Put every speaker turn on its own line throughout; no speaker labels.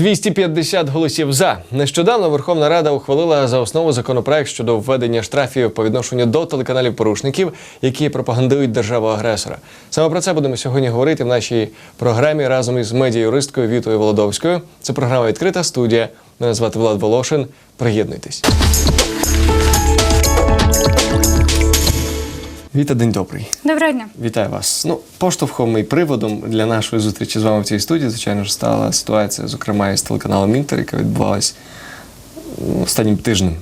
250 голосів за. Нещодавно Верховна Рада ухвалила за основу законопроект щодо введення штрафів по відношенню до телеканалів порушників, які пропагандують державу агресора. Саме про це будемо сьогодні говорити в нашій програмі разом із медіа-юристкою Вітою Володовською. Це програма відкрита студія. Мене звати Влад Волошин. Приєднуйтесь. Віта, день добрий.
Доброго дня.
Вітаю вас. Ну, поштовхом і приводом для нашої зустрічі з вами в цій студії, звичайно ж, стала ситуація, зокрема, із телеканалом Інтер, яка відбувалась останнім тижнем.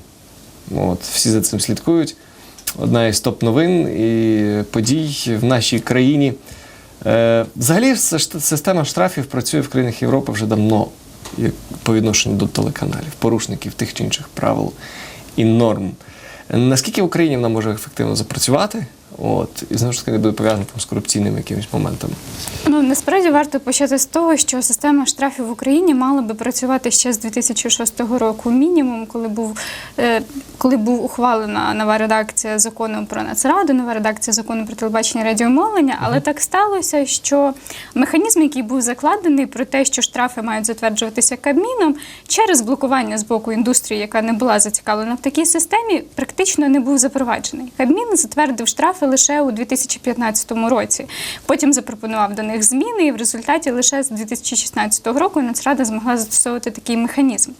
От, всі за цим слідкують. Одна із топ-новин і подій в нашій країні. Е, взагалі, система штрафів працює в країнах Європи вже давно як по відношенню до телеканалів, порушників тих чи інших правил і норм. Наскільки в Україні вона може ефективно запрацювати? От, і знову ж таки не буде пов'язано там з корупційними якимись моментами.
Ну насправді варто почати з того, що система штрафів в Україні мала би працювати ще з 2006 року. Мінімум, коли був е, коли був ухвалена нова редакція закону про нацраду, нова редакція закону про телебачення і радіомовлення. Але так сталося, що механізм, який був закладений про те, що штрафи мають затверджуватися Кабміном, через блокування з боку індустрії, яка не була зацікавлена в такій системі, практично не був запроваджений. Кабмін затвердив штрафи лише у 2015 році. Потім запропонував до них зміни, і в результаті лише з 2016 року Нацрада змогла застосовувати такий механізм.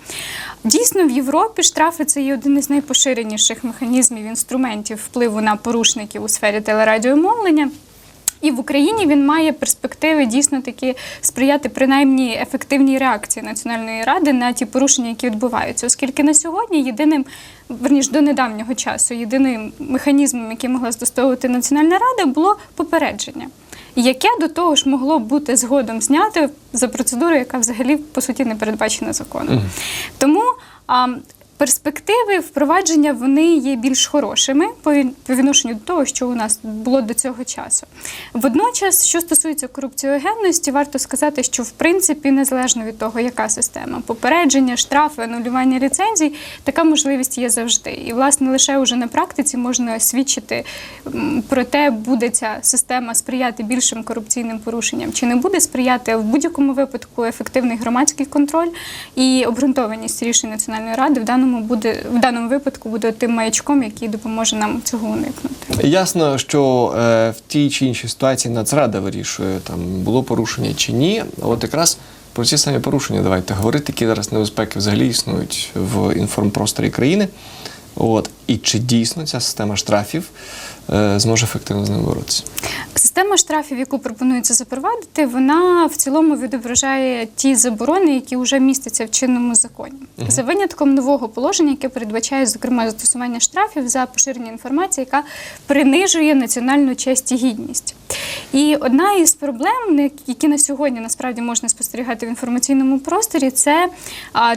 Дійсно, в Європі штрафи це є один із найпоширеніших механізмів інструментів впливу на порушників у сфері телерадіомовлення. І в Україні він має перспективи дійсно таки сприяти принаймні ефективній реакції Національної ради на ті порушення, які відбуваються, оскільки на сьогодні єдиним, верніш до недавнього часу, єдиним механізмом, який могла застосовувати Національна Рада, було попередження. Яке до того ж могло бути згодом зняти за процедурою, яка взагалі по суті не передбачена законом. Тому а, перспективи впровадження вони є більш хорошими по відношенню до того, що у нас було до цього часу. Водночас, що стосується корупціогенності, варто сказати, що в принципі незалежно від того, яка система попередження, штрафи, анулювання ліцензій, така можливість є завжди. І власне лише уже на практиці можна свідчити про те, буде ця система сприяти більшим корупційним порушенням, чи не буде сприяти в будь-якому випадку ефективний громадський контроль і обґрунтованість рішень Національної ради в даному буде в даному випадку буде тим маячком, який допоможе нам цього уникнути.
Ясно, що е, в тій чи іншій ситуації Нацрада вирішує, там було порушення чи ні. От якраз про ці самі порушення давайте говорити, які зараз небезпеки взагалі існують в інформпросторі країни. От і чи дійсно ця система штрафів е, зможе ефективно з ним боротися?
Система штрафів, яку пропонується запровадити, вона в цілому відображає ті заборони, які вже містяться в чинному законі, за винятком нового положення, яке передбачає зокрема застосування штрафів за поширення інформації, яка принижує національну честь і гідність. І одна із проблем, які на сьогодні насправді можна спостерігати в інформаційному просторі, це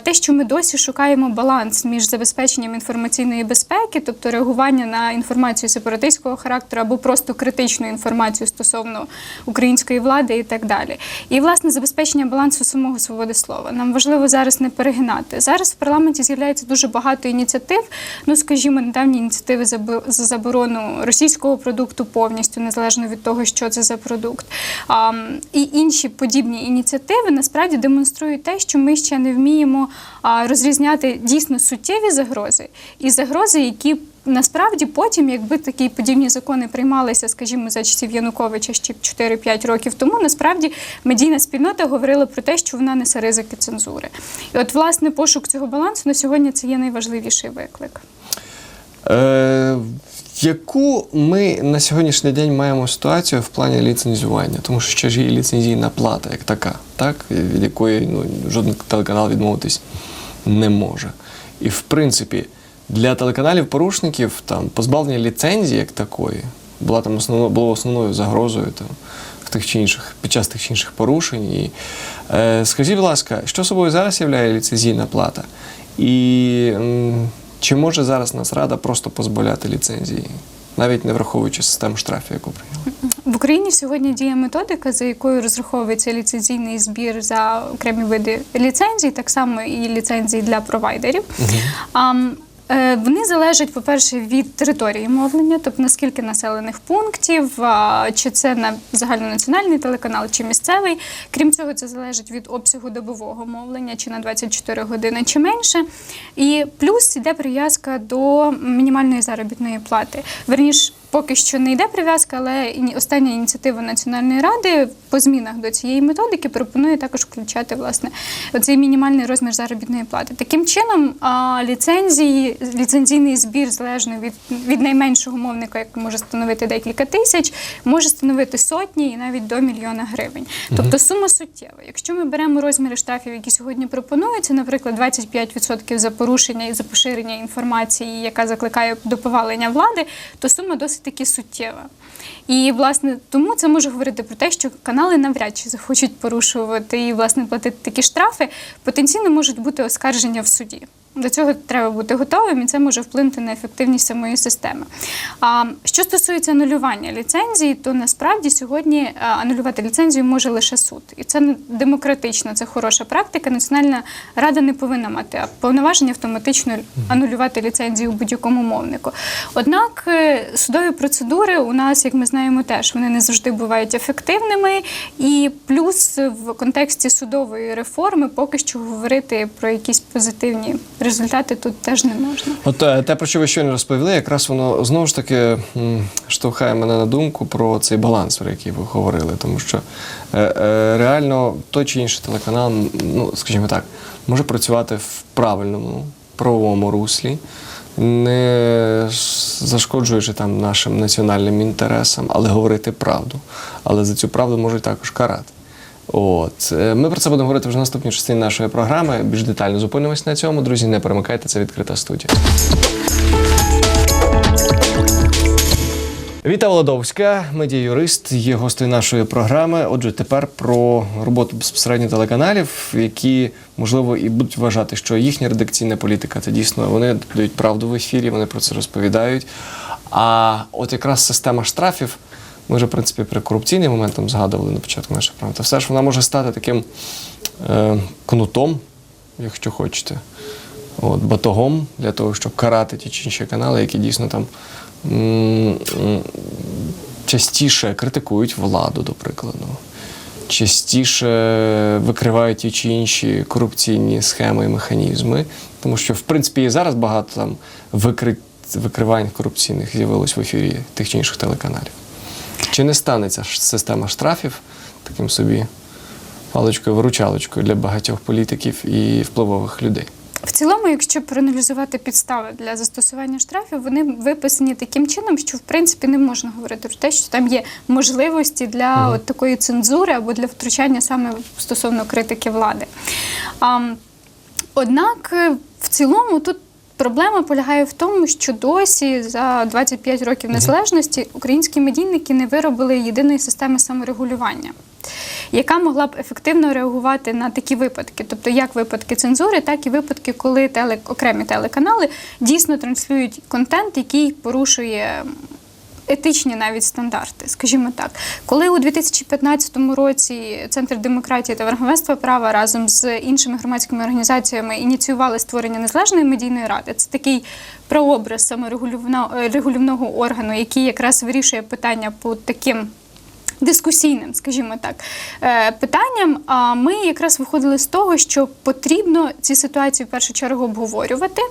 те, що ми досі шукаємо баланс між забезпеченням інформаційної безпеки, тобто реагування на інформацію сепаратистського характеру або просто критичну інформацію стосовно української влади і так далі. І власне забезпечення балансу самого свободи слова. Нам важливо зараз не перегинати. Зараз в парламенті з'являється дуже багато ініціатив. Ну, скажімо, недавні ініціативи за заборону російського продукту повністю, незалежно від того, що це за продукт. А, і інші подібні ініціативи насправді демонструють те, що ми ще не вміємо розрізняти дійсно суттєві загрози і загрози, які Насправді потім, якби такі подібні закони приймалися, скажімо, за часів Януковича ще 4-5 років тому, насправді медійна спільнота говорила про те, що вона несе ризики цензури. І от, власне, пошук цього балансу на сьогодні це є найважливіший виклик.
Е, яку ми на сьогоднішній день маємо ситуацію в плані ліцензування? Тому що ще ж є ліцензійна плата як така, так? від якої ну, жоден телеканал відмовитись не може. І в принципі, для телеканалів-порушників там позбавлення ліцензії як такої була там основно, було основною загрозою там, в тих чи інших, під час тих чи інших порушень. І, е, скажіть, будь ласка, що собою зараз являє ліцензійна плата? І м, чи може зараз Нацрада просто позбавляти ліцензії, навіть не враховуючи систему штрафів, яку прийняла?
В Україні сьогодні діє методика, за якою розраховується ліцензійний збір за окремі види ліцензій, так само і ліцензії для провайдерів. М, Е, Вони залежать, по-перше, від території мовлення, тобто наскільки населених пунктів, чи це на загальнонаціональний телеканал, чи місцевий. Крім цього, це залежить від обсягу добового мовлення, чи на 24 години, чи менше. І плюс йде прив'язка до мінімальної заробітної плати. Верніш, поки що не йде прив'язка, але остання ініціатива Національної ради по змінах до цієї методики пропонує також включати власне оцей мінімальний розмір заробітної плати. Таким чином, ліцензії, ліцензійний збір залежно від, від найменшого мовника, як може становити декілька тисяч, може становити сотні і навіть до мільйона гривень. Тобто сума суттєва. Якщо ми беремо розміри штрафів, які сьогодні пропонуються, наприклад, 25% за порушення і за поширення інформації, яка закликає до повалення влади, то сума досить таки суттєва. І власне тому це може говорити про те, що канали навряд чи захочуть порушувати і власне платити такі штрафи. Потенційно можуть бути оскарження в суді. До цього треба бути готовим, і це може вплинути на ефективність самої системи. А що стосується анулювання ліцензії, то насправді сьогодні анулювати ліцензію може лише суд, і це демократично, це хороша практика. Національна рада не повинна мати повноваження автоматично анулювати ліцензію будь-якому мовнику. Однак е, судові процедури у нас, як ми знаємо, теж вони не завжди бувають ефективними. І плюс в контексті судової реформи поки що говорити про якісь позитивні результати тут теж не можна.
От е, те, про що ви щойно розповіли, якраз воно знову ж таки штовхає мене на думку про цей баланс, про який ви говорили. Тому що е, е, реально той чи інший телеканал, ну скажімо так, може працювати в правильному правовому руслі, не зашкоджуючи там нашим національним інтересам, але говорити правду. Але за цю правду можуть також карати. От ми про це будемо говорити вже в наступній частині нашої програми. Більш детально зупинимось на цьому. Друзі, не перемикайте, це відкрита студія. Віта Володовська, медіа-юрист, є гостею нашої програми. Отже, тепер про роботу безпосередньо телеканалів, які можливо і будуть вважати, що їхня редакційна політика це дійсно вони дають правду в ефірі, вони про це розповідають. А от якраз система штрафів, ми вже в принципі при корупційний момент там згадували на початку нашої програми, то все ж вона може стати таким е, кнутом, якщо хочете от, батогом для того, щоб карати ті чи інші канали, які дійсно там частіше критикують владу, до прикладу. Частіше викривають ті чи інші корупційні схеми і механізми, тому що, в принципі, і зараз багато там викри... викривань корупційних з'явилось в ефірі тих чи інших телеканалів. Чи не станеться система штрафів таким собі паличкою-виручалочкою для багатьох політиків і впливових людей?
В цілому, якщо проаналізувати підстави для застосування штрафів, вони виписані таким чином, що в принципі не можна говорити про те, що там є можливості для от такої цензури або для втручання саме стосовно критики влади. А, однак, е, в цілому тут. Проблема полягає в тому, що досі за 25 років незалежності українські медійники не виробили єдиної системи саморегулювання, яка могла б ефективно реагувати на такі випадки, тобто як випадки цензури, так і випадки, коли теле, окремі телеканали дійсно транслюють контент, який порушує етичні навіть стандарти, скажімо так. Коли у 2015 році Центр демократії та верховенства права разом з іншими громадськими організаціями ініціювали створення незалежної медійної ради, це такий прообраз саморегулювного е, регулівного органу, який якраз вирішує питання по таким. Дискусійним, скажімо так, е, питанням. А ми якраз виходили з того, що потрібно ці ситуації в першу чергу обговорювати,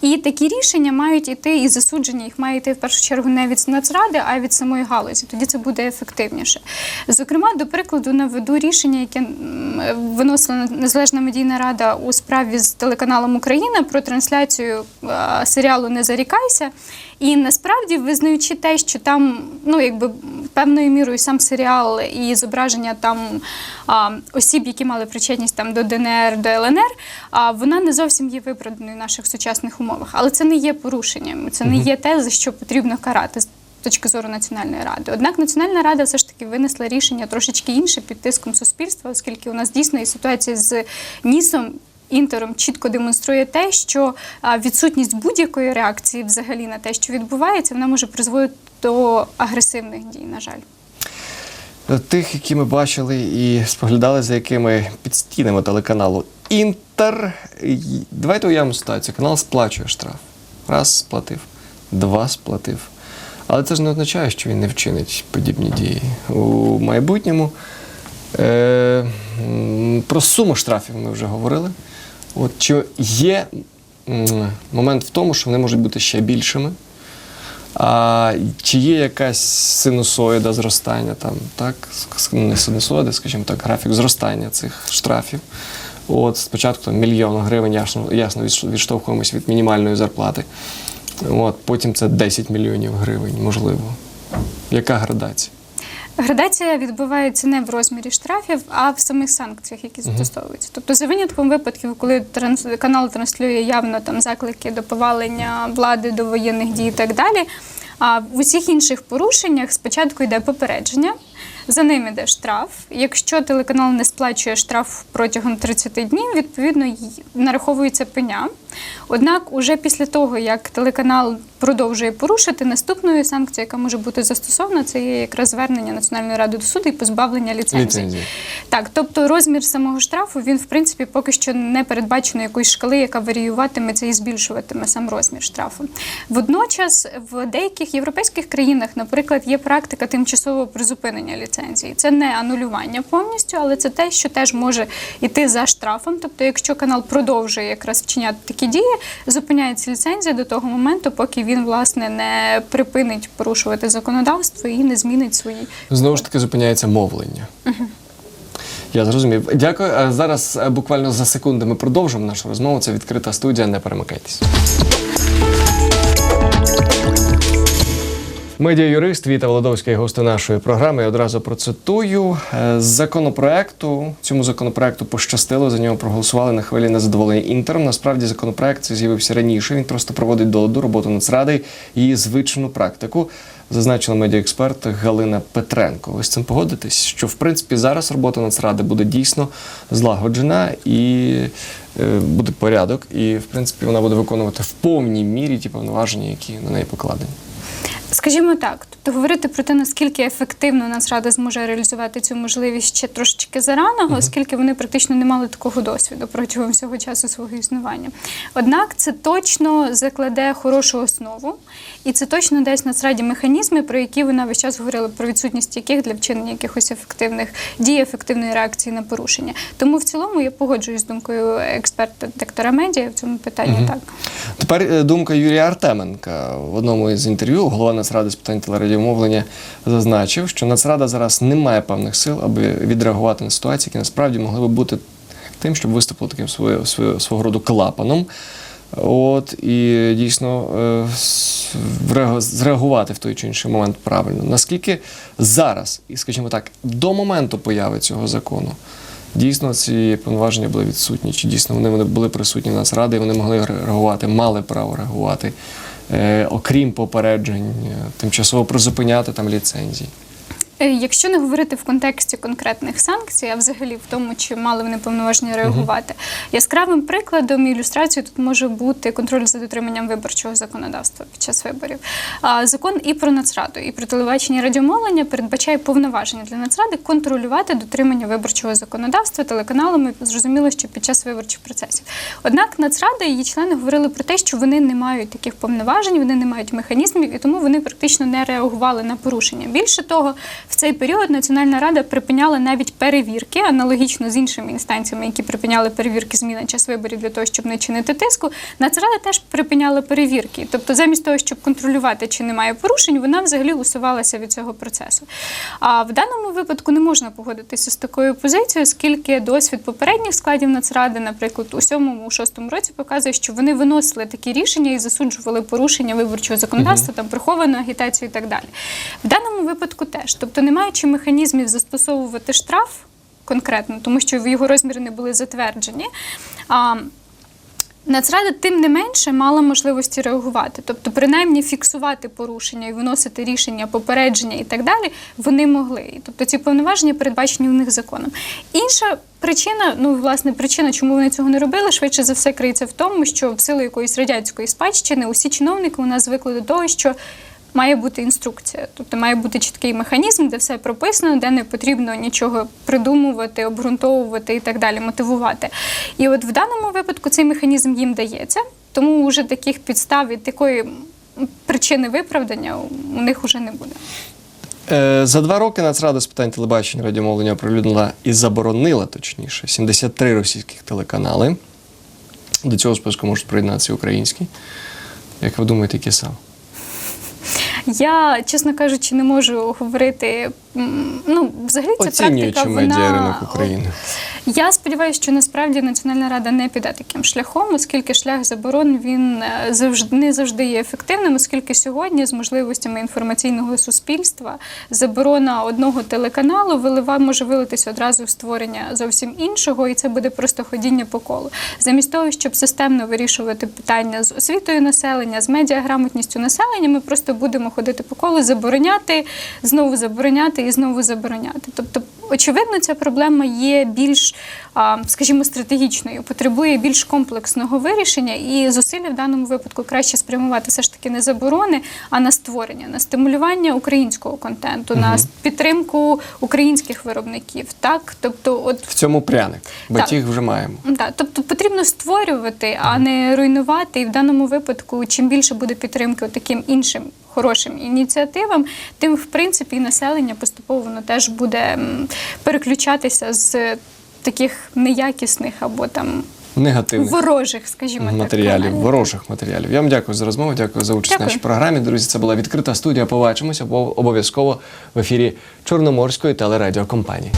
і такі рішення мають іти, і засудження їх має йти в першу чергу не від Нацради, а від самої галузі. Тоді це буде ефективніше. Зокрема, до прикладу, наведу рішення, яке виносила Незалежна медійна рада у справі з телеканалом Україна про трансляцію серіалу Не зарікайся. І насправді, визнаючи те, що там ну якби певною мірою сам серіал і зображення там а, осіб, які мали причетність там до ДНР, до ЛНР, а вона не зовсім є виправданою в наших сучасних умовах. Але це не є порушенням, це не є те, за що потрібно карати. з Точки зору Національної ради. Однак Національна рада все ж таки винесла рішення трошечки інше під тиском суспільства, оскільки у нас дійсно є ситуація з нісом інтером чітко демонструє те, що відсутність будь-якої реакції взагалі на те, що відбувається, вона може призводити до агресивних дій, на жаль.
Тих, які ми бачили і споглядали, за якими під стінами телеканалу Інтер. Давайте уявимо ситуацію. Канал сплачує штраф. Раз сплатив, два сплатив. Але це ж не означає, що він не вчинить подібні дії. У майбутньому е, про суму штрафів ми вже говорили. От, чи є момент в тому, що вони можуть бути ще більшими? А чи є якась синусоїда зростання там, так? Не синусоїда, скажімо так, графік зростання цих штрафів. От спочатку там, мільйон гривень, ясно, ясно відштовхуємось від мінімальної зарплати. От, потім це 10 мільйонів гривень, можливо. Яка градація?
Градація відбувається не в розмірі штрафів, а в самих санкціях, які застосовуються. Тобто, за винятком випадків, коли транс... канал транслює явно там заклики до повалення влади, до воєнних дій і так далі. А в усіх інших порушеннях спочатку йде попередження. За ним йде штраф. Якщо телеканал не сплачує штраф протягом 30 днів, відповідно нараховується пеня. Однак, уже після того, як телеканал продовжує порушити, наступною санкцією, яка може бути застосована, це є якраз звернення Національної ради до суду і позбавлення ліцензії.
Ліцензії.
Так, тобто розмір самого штрафу він в принципі поки що не передбачено якоїсь шкали, яка варіюватиметься і збільшуватиме сам розмір штрафу. Водночас в деяких європейських країнах, наприклад, є практика тимчасового призупинення ліцензії. Це не анулювання повністю, але це те, що теж може йти за штрафом. Тобто, якщо канал продовжує якраз вчиняти такі дії, зупиняється ліцензія до того моменту, поки він власне не припинить порушувати законодавство і не змінить свої
Знову ж таки зупиняється мовлення. Я зрозумів. Дякую. Зараз е, буквально за секунди ми продовжимо нашу розмову. Це відкрита студія. Не перемикайтесь. Медіа-юрист Віта Володовський, гости нашої програми. Я одразу процитую Е, з законопроекту. Цьому законопроекту пощастило. За нього проголосували на хвилі незадоволення інтером. Насправді законопроект цей з'явився раніше. Він просто проводить до роботу Нацради і звичну практику. Зазначила медіаексперт Галина Петренко. Ви з цим погодитесь, що в принципі зараз робота Нацради буде дійсно злагоджена і е, буде порядок, і в принципі вона буде виконувати в повній мірі ті повноваження, які на неї покладені.
Скажімо так, тобто говорити про те, наскільки ефективно Нацрада зможе реалізувати цю можливість ще трошечки зарано, оскільки вони практично не мали такого досвіду протягом всього часу свого існування. Однак це точно закладе хорошу основу, і це точно дасть Нацраді механізми, про які вона весь час говорила, про відсутність яких для вчинення якихось ефективних дій, ефективної реакції на порушення. Тому в цілому я погоджуюсь з думкою експерта дектора медіа в цьому питанні. Так.
Тепер е, думка Юрія Артеменка в одному із інтерв'ю голова Нацради з питань телерадіомовлення зазначив, що Нацрада зараз не має певних сил, аби відреагувати на ситуації, які насправді могли би бути тим, щоб виступило таким своє, свого роду клапаном. От і дійсно е, зреагувати в той чи інший момент правильно. Наскільки зараз, і скажімо так, до моменту появи цього закону, дійсно ці повноваження були відсутні, чи дійсно вони, були присутні в Нацради, і вони могли реагувати, мали право реагувати, е, окрім попереджень, е, тимчасово призупиняти там ліцензії.
Е, Якщо не говорити в контексті конкретних санкцій, а взагалі в тому, чи мали вони повноваження реагувати, яскравим прикладом і ілюстрацією тут може бути контроль за дотриманням виборчого законодавства під час виборів. Закон і про Нацраду, і про телебачення і радіомовлення передбачає повноваження для Нацради контролювати дотримання виборчого законодавства телеканалами. Зрозуміло, що під час виборчих процесів. Однак Нацрада і її члени говорили про те, що вони не мають таких повноважень, вони не мають механізмів, і тому вони практично не реагували на порушення. Більше того, в цей період Національна рада припиняла навіть перевірки, аналогічно з іншими інстанціями, які припиняли перевірки зміни час виборів для того, щоб не чинити тиску. Нацрада теж припиняла перевірки. Тобто, замість того, щоб контролювати, чи немає порушень, вона взагалі усувалася від цього процесу. А в даному випадку не можна погодитися з такою позицією, оскільки досвід попередніх складів Нацради, наприклад, у сьомому, у шостому році показує, що вони виносили такі рішення і засуджували порушення виборчого законодавства, там приховану агітацію і так далі. В даному випадку теж, тобто, не маючи механізмів застосовувати штраф конкретно, тому що його розміри не були затверджені. А, Нацрада тим не менше мала можливості реагувати, тобто принаймні фіксувати порушення і виносити рішення, попередження і так далі. Вони могли. Тобто ці повноваження передбачені в них законом. Інша причина, ну власне, причина, чому вони цього не робили, швидше за все криється в тому, що в силу якоїсь радянської спадщини усі чиновники у нас звикли до того, що має бути інструкція, тобто має бути чіткий механізм, де все прописано, де не потрібно нічого придумувати, обґрунтовувати і так далі, мотивувати. І от в даному випадку цей механізм їм дається. Тому вже таких підстав і такої причини виправдання у них вже не буде.
Е, За два роки Нацрада з питань телебачення радіомовлення оприлюднила і заборонила, точніше, 73 російських телеканали. До цього списку можуть приєднатися українські. Як ви думаєте, які саме?
Я, чесно кажучи, не можу говорити. Ну, взагалі ця
Оцінюючи
практика
медіаринок
вона
України.
Я сподіваюся, що насправді Національна рада не піде таким шляхом, оскільки шлях заборон він е, завжди не завжди є ефективним, оскільки сьогодні з можливостями інформаційного суспільства заборона одного телеканалу вилива може вилитися одразу в створення зовсім іншого, і це буде просто ходіння по колу. Замість того, щоб системно вирішувати питання з освітою населення, з медіаграмотністю населення, ми просто будемо ходити по колу, забороняти, знову забороняти і знову забороняти. Тобто очевидно, ця проблема є більш, скажімо, стратегічною, потребує більш комплексного вирішення, і зусилля в даному випадку краще спрямувати все ж таки не заборони, а на створення, на стимулювання українського контенту, на підтримку українських виробників. Так, тобто, от
В цьому пряник.
Так.
Батіг вже маємо.
Да, тобто потрібно створювати, а не руйнувати. І в даному випадку, чим більше буде підтримки таким іншим хорошим ініціативам, тим в принципі і населення поступово воно теж буде переключатися з таких неякісних або там
Негативних.
ворожих, скажімо
матеріалів,
каналів.
ворожих матеріалів. Я вам дякую за розмову, дякую за участь в нашій програмі. Друзі, це була відкрита студія. Побачимося обов- обов'язково в ефірі Чорноморської телерадіокомпанії.